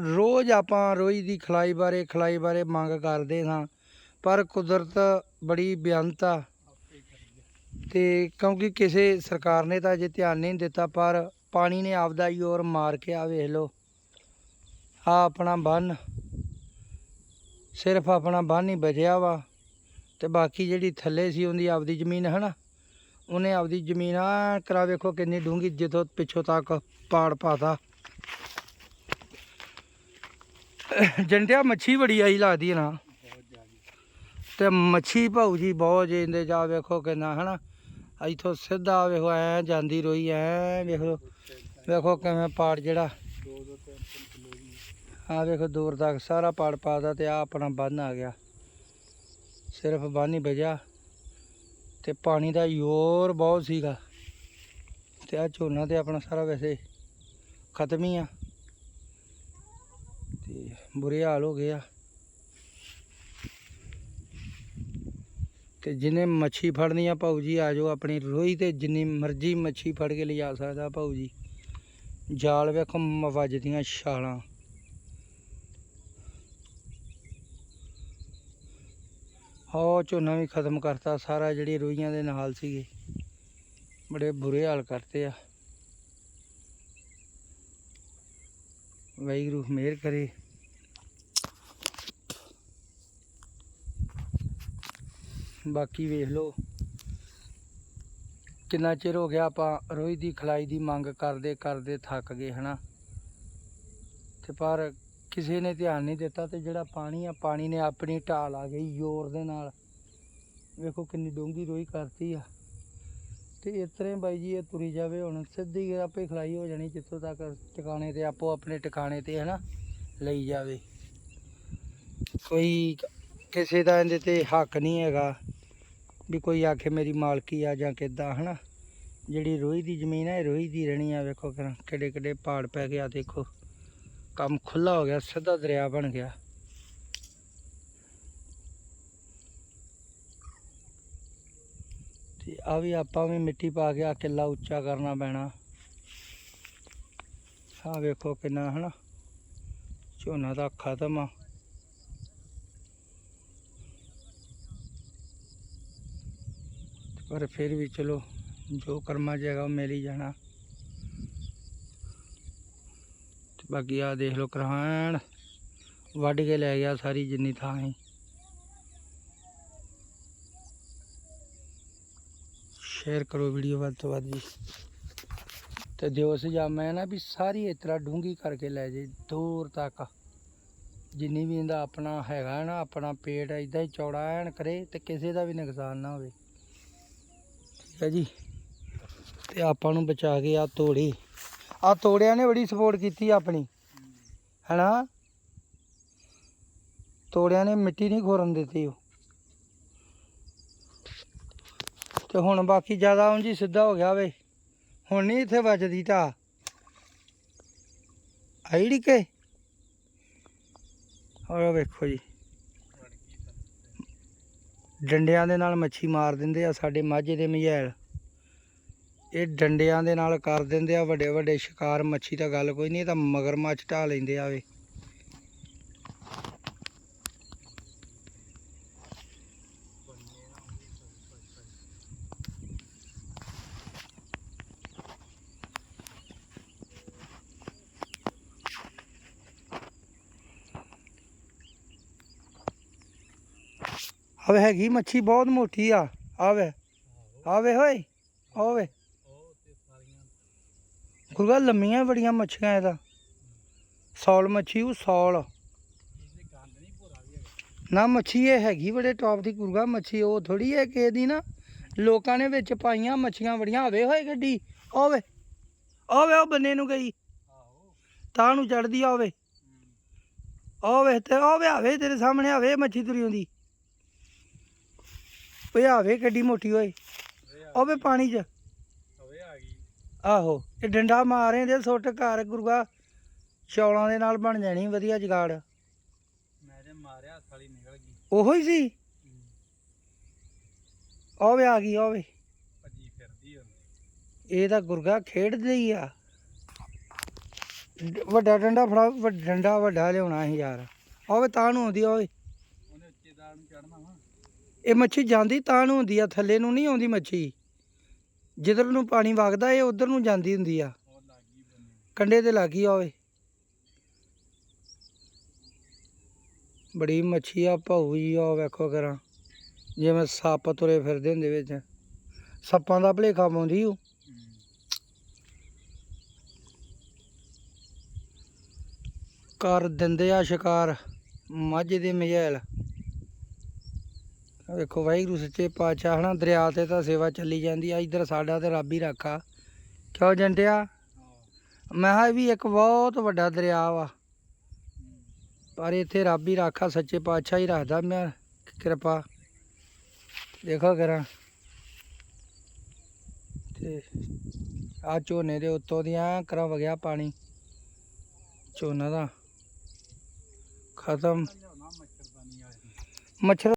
ਰੋਜ਼ ਆਪਾਂ ਰੋਈ ਦੀ ਖਲਾਈ ਬਾਰੇ ਖਲਾਈ ਬਾਰੇ ਮੰਗ ਕਰਦੇ ਹਾਂ, ਪਰ ਕੁਦਰਤ ਬੜੀ ਬੇਅੰਤ ਆ। ਤੇ ਕਿਉਂਕਿ ਕਿਸੇ ਸਰਕਾਰ ਨੇ ਤਾਂ ਅਜੇ ਧਿਆਨ ਨਹੀਂ ਦਿੱਤਾ, ਪਰ ਪਾਣੀ ਨੇ ਆਪਦਾ ਹੀ ਔਰ ਮਾਰ ਕੇ ਆ, ਵੇਖ ਲਓ। ਆ ਆਪਣਾ ਬੰਨ, ਸਿਰਫ ਆਪਣਾ ਬੰਨ ਹੀ ਬਚਿਆ ਵਾ। ਤੇ ਬਾਕੀ ਜਿਹੜੀ ਥੱਲੇ ਸੀ, ਉਹਦੀ ਆਪਦੀ ਜ਼ਮੀਨ ਹੈ ਨਾ ਉਹਨੇ ਆਪਦੀ ਜ਼ਮੀਨ ਆ ਕਰਾ ਵੇਖੋ ਕਿੰਨੀ ਡੂੰਗੀ ਜਿੱਥੋਂ ਪਿੱਛੋਂ ਤੱਕ ਪਾੜ ਪਾਤਾ। ਜੰਡਿਆ ਮੱਛੀ ਬੜੀ ਆਈ ਲੱਗਦੀ ਹੈ ਨਾ। ਤੇ ਮੱਛੀ ਭਾਊ ਜੀ ਬਹੁਤ ਜਿੰਦੇ ਜਾ ਵੇਖੋ ਕਿੰਨਾ, ਹਨਾ। ਇੱਥੋਂ ਸਿੱਧਾ ਵੇਖੋ, ਐ ਜਾਂਦੀ ਰੋਈ, ਐ ਵੇਖੋ। ਵੇਖੋ ਕਿਵੇਂ ਪਾੜ ਜਿਹੜਾ। ਆ ਵੇਖੋ ਦੂਰ ਤੱਕ ਸਾਰਾ ਪਾੜ ਪਾਦਾ ਤੇ ਆ ਆਪਣਾ ਬੰਨ ਆ ਗਿਆ। ਸਿਰਫ ਬੰਨ ਹੀ ਵਜਾ ਤੇ ਪਾਣੀ ਦਾ ਜ਼ੋਰ ਬਹੁਤ ਸੀਗਾ। ਤੇ ਆ ਝੋਨਾ ਤੇ ਆਪਣਾ ਸਾਰਾ ਵੈਸੇ ਖਤਮ ਹੀ ਆ। ਬੁਰੇ ਹਾਲ ਹੋ ਗਏ ਆ। ਤੇ ਜਿਹਨੇ ਮੱਛੀ ਫੜਨੀ ਆ ਭਾਊ ਜੀ, ਆ ਜਾਓ ਆਪਣੀ ਰੋਈ ਤੇ ਜਿੰਨੀ ਮਰਜ਼ੀ ਮੱਛੀ ਫੜ ਕੇ ਲਿਜਾ ਸਕਦਾ ਭਾਊ ਜੀ। ਜਾਲ ਵੇਖੋ ਮ- ਵੱਜਦੀਆਂ ਛਾਲਾਂ। ਹੋ ਝੋਨਾ ਵੀ ਖਤਮ ਕਰਤਾ, ਸਾਰਾ ਜਿਹੜੀ ਰੋਈਆਂ ਦੇ ਨਾਲ ਸੀਗੇ। ਬੜੇ ਬੁਰੇ ਹਾਲ ਕਰਤੇ ਆ। ਵਾਹਿਗੁਰੂ, ਮਿਹਰ ਕਰੇ। ਬਾਕੀ ਵੇਖ ਲਓ। ਕਿੰਨਾ ਚਿਰ ਹੋ ਗਿਆ ਆਪਾਂ ਰੋਹੀ ਦੀ ਖਲਾਈ ਦੀ ਮੰਗ ਕਰਦੇ ਕਰਦੇ ਥੱਕ ਗਏ, ਹਨਾ? ਤੇ ਪਰ ਕਿਸੇ ਨੇ ਧਿਆਨ ਨਹੀਂ ਦਿੱਤਾ ਤੇ ਜਿਹੜਾ ਪਾਣੀ ਆ, ਪਾਣੀ ਨੇ ਆਪਣੀ ਢਾਲ ਆ ਗਈ ਜ਼ੋਰ ਦੇ ਨਾਲ। ਵੇਖੋ ਕਿੰਨੀ ਡੂੰਘੀ ਰੋਹੀ ਕਰਤੀ ਆ। ਤੇ ਇਸ ਤਰ੍ਹਾਂ ਬਾਈ ਜੀ ਇਹ ਤੁਰੀ ਜਾਵੇ, ਹੁਣ ਸਿੱਧੀ ਆਪੇ ਖਲਾਈ ਹੋ ਜਾਣੀ, ਜਿੱਥੋਂ ਤੱਕ ਟਿਕਾਣੇ ਤੇ ਆਪੋ ਆਪਣੇ ਟਿਕਾਣੇ ਤੇ, ਹਨਾ, ਲਈ ਜਾਵੇ। ਕੋਈ ਕਿਸੇ ਦਾ ਇਹਦੇ ਤੇ ਹੱਕ ਨਹੀਂ ਹੈਗਾ। ਵੀ ਕੋਈ ਆਖੇ ਮੇਰੀ ਮਾਲਕੀ ਆ ਜਾਂ ਕਿੱਦਾਂ, ਹਨਾ? ਜਿਹੜੀ ਰੋਹੀ ਦੀ ਜ਼ਮੀਨ ਹੈ ਇਹ ਰੋਈ ਦੀ ਰਹਿਣੀ ਆ, ਵੇਖੋ ਕਿਹੜਾ ਕਿੱਡੇ ਕਿੱਡੇ ਪਹਾੜ ਪੈ ਗਿਆ ਦੇਖੋ। ਕੰਮ ਖੁੱਲਾ ਹੋ ਗਿਆ, ਸਿੱਧਾ ਦਰਿਆ ਬਣ ਗਿਆ। ਤੇ ਆ ਵੀ ਆਪਾਂ ਵੀ ਮਿੱਟੀ ਪਾ ਕੇ ਆ ਕਿੱਲਾ ਉੱਚਾ ਕਰਨਾ ਪੈਣਾ। ਆ ਵੇਖੋ ਕਿੰਨਾ, ਹਨਾ? ਝੋਨਾ ਤਾਂ ਖਤਮ ਆ ਪਰ ਫਿਰ ਵੀ ਚਲੋ, ਜੋ ਕਰਮਾ ਜਾਏਗਾ ਉਹ ਮਿਲ ਹੀ ਜਾਣਾ। ਤੇ ਬਾਕੀ ਆ ਦੇਖ ਲਓ ਕਰਾਣ ਵੱਢ ਕੇ ਲੈ ਗਿਆ ਸਾਰੀ ਜਿੰਨੀ ਥਾਂ ਸੀ। ਸ਼ੇਅਰ ਕਰੋ ਵੀਡੀਓ ਵੱਧ ਤੋਂ ਵੱਧ ਜੀ। ਤੇ ਦਿਓ ਸੁਝਾਅ ਨਾ ਵੀ ਸਾਰੀ ਇਸ ਤਰ੍ਹਾਂ ਡੂੰਗੀ ਕਰਕੇ ਲੈ ਜੇ ਦੂਰ ਤੱਕ। ਜਿੰਨੀ ਵੀ ਇਹਦਾ ਆਪਣਾ ਹੈਗਾ ਨਾ, ਆਪਣਾ ਪੇਟ ਇਦਾਂ ਹੀ ਚੌੜਾ ਐਨ ਕਰੇ ਤੇ ਕਿਸੇ ਦਾ ਵੀ ਨੁਕਸਾਨ ਨਾ ਹੋਵੇ। ਠੀਕ ਹੈ ਜੀ। ਤੇ ਆਪਾਂ ਨੂੰ ਬਚਾ ਕੇ ਆ ਤੋੜੀ। ਆ ਤੋੜਿਆਂ ਨੇ ਬੜੀ ਸਪੋਰਟ ਕੀਤੀ ਆਪਣੀ। ਹੈਨਾ? ਤੋੜਿਆਂ ਨੇ ਮਿੱਟੀ ਨਹੀਂ ਖੋਰਨ ਦਿੱਤੀ ਉਹ। ਤੇ ਹੁਣ ਬਾਕੀ ਜ਼ਿਆਦਾ ਉਂਝ ਹੀ ਸਿੱਧਾ ਹੋ ਗਿਆ ਵੇ। ਹੁਣ ਨਹੀਂ ਇੱਥੇ ਵੱਜਦੀ ਢਾ ਆਈੜੀ ਕੇ? ਹੋਰ ਵੇਖੋ ਜੀ। ਡੰਡਿਆਂ ਦੇ ਨਾਲ ਮੱਛੀ ਮਾਰ ਦਿੰਦੇ ਆ ਸਾਡੇ ਮਾਝੇ ਦੇ ਮਝੈਲ ਇਹ ਡੰਡਿਆਂ ਦੇ ਨਾਲ ਕਰ ਦਿੰਦੇ ਆ ਵੱਡੇ ਵੱਡੇ ਸ਼ਿਕਾਰ, ਮੱਛੀ ਤਾਂ ਗੱਲ ਕੋਈ ਨਹੀਂ, ਇਹ ਤਾਂ ਮਗਰਮੱਛ ਢਾ ਲੈਂਦੇ ਆਵੇ ਆਵੇ ਹੈਗੀ ਮੱਛੀ ਬਹੁਤ ਮੋਟੀ ਆ। ਆਵੇ। ਆਵੇ ਹੋਏ। ਆਵੇ। ਗੁਰਗਾ ਲੰਮੀਆਂ ਬੜੀਆਂ ਮੱਛੀਆਂ ਇਹਦਾ। ਸੌਲ ਮੱਛੀ, ਉਹ ਸੌਲ। ਨਾ ਮੱਛੀ ਇਹ ਹੈਗੀ ਬੜੇ ਟੌਪ ਦੀ। ਗੁਰਗਾ ਮੱਛੀ ਉਹ ਥੋੜੀ ਹੈ ਕਿ ਇਹਦੀ ਨਾ। ਲੋਕਾਂ ਨੇ ਵਿੱਚ ਪਾਈਆਂ ਮੱਛੀਆਂ ਬੜੀਆਂ। ਆਵੇ ਹੋਏ ਗੱਡੀ। ਆਵੇ। ਆਵੇ, ਉਹ ਬੰਨੇ ਨੂੰ ਗਈ। ਤਾਂ ਨੂੰ ਚੜਦੀ ਆਵੇ। ਆਵੇ ਤੇ ਆਵੇ ਆਵੇ ਤੇਰੇ ਸਾਹਮਣੇ, ਆਵੇ ਮੱਛੀ ਤੁਰੀ ਹੁੰਦੀ ਓਏ ਆਵੇ ਗੱਡੀ ਮੋਟੀ ਓਏ। ਆਵੇ ਪਾਣੀ 'ਚ। ਹਵੇ ਆ ਗਈ ਆਹੋ ਇਹ ਡੰਡਾ ਮਾਰੇ ਦੇ ਸੁੱਟ ਘਰ ਗੁਰੂਆ ਚੌਲਾਂ ਦੇ ਨਾਲ ਬਣ ਜਾਣੀ ਵਧੀਆ ਜਗਾੜ। ਮੈਂ ਤੇ ਮਾਰਿਆ ਸਾਲੀ ਨਿਕਲ ਗਈ। ਉਹੋ ਹੀ ਸੀ? ਆਵੇ ਆ ਗਈ ਆਵੇ ਭੱਜੀ ਫਿਰਦੀ ਹੁਣ ਇਹ ਤਾਂ ਗੁਰਗਾ ਖੇਡਦੇ ਹੀ ਆ। ਵੱਡਾ ਡੰਡਾ ਫੜਾ ਵੱਡਾ ਡੰਡਾ ਵੱਡਾ ਲਿਆਉਣਾ ਸੀ ਯਾਰ। ਆਵੇ ਤਾਂ ਨੂੰ ਆਉਂਦੀ ਓਏ। ਉਹਨੇ ਉੱਚੇਦਾਰ ਨੂੰ ਚੜਨਾ ਵਾ। ਇਹ ਮੱਛੀ ਜਾਂਦੀ ਤਾਂ ਨੂੰ ਹੁੰਦੀ ਆ, ਥੱਲੇ ਨੂੰ ਨਹੀਂ ਆਉਂਦੀ ਮੱਛੀ। ਜਿੱਧਰ ਨੂੰ ਪਾਣੀ ਵਗਦਾ, ਇਹ ਉਧਰ ਨੂੰ ਜਾਂਦੀ ਹੁੰਦੀ ਆ। ਉਹ ਕੰਡੇ ਤੇ ਲੱਗੀ ਆ ਓਏ ਬੜੀ ਮੱਛੀ ਆ, ਭਾਊ ਜੀ ਆ ਵੇਖੋ ਕਰਾਂ। ਜਿਵੇਂ ਸੱਪ ਤੁਰੇ ਫਿਰਦੇ ਹੁੰਦੇ ਵਿੱਚ। ਸੱਪਾਂ ਦਾ ਭਲੇਖਾ ਪਾਉਂਦੀ ਉਹ ਕਰ ਦਿੰਦੇ ਆ ਸ਼ਿਕਾਰ। ਮੱਝ ਦੇ ਮਜ਼ੈਲ ਵੇਖੋ ਵਾਹਿਗੁਰੂ ਸੱਚੇ ਪਾਤਸ਼ਾਹ, ਹਨਾ, ਦਰਿਆ ਤੇ ਤਾਂ ਸੇਵਾ ਚੱਲੀ ਜਾਂਦੀ ਆ, ਇੱਧਰ ਸਾਡਾ ਤੇ ਰੱਬ ਹੀ ਰਾਖਾ। ਕਿਉਂ ਜੰਟਿਆ? ਮੈਂ ਕਿਹਾ ਵੀ ਇੱਕ ਬਹੁਤ ਵੱਡਾ ਦਰਿਆ ਵਾ। ਪਰ ਇੱਥੇ ਰੱਬ ਹੀ ਰਾਖਾ, ਸੱਚੇ ਪਾਤਸ਼ਾਹ ਹੀ ਰੱਖਦਾ। ਮੈਂ ਕਿਰਪਾ, ਦੇਖੋ ਕਰਾਂ। ਤੇ ਆ ਝੋਨੇ ਦੇ ਉੱਤੋਂ ਦੀਆਂ ਕਰਾਂ ਵਗਿਆ ਪਾਣੀ। ਝੋਨਾ ਦਾ ਖਤਮ। ਮੱਛਰ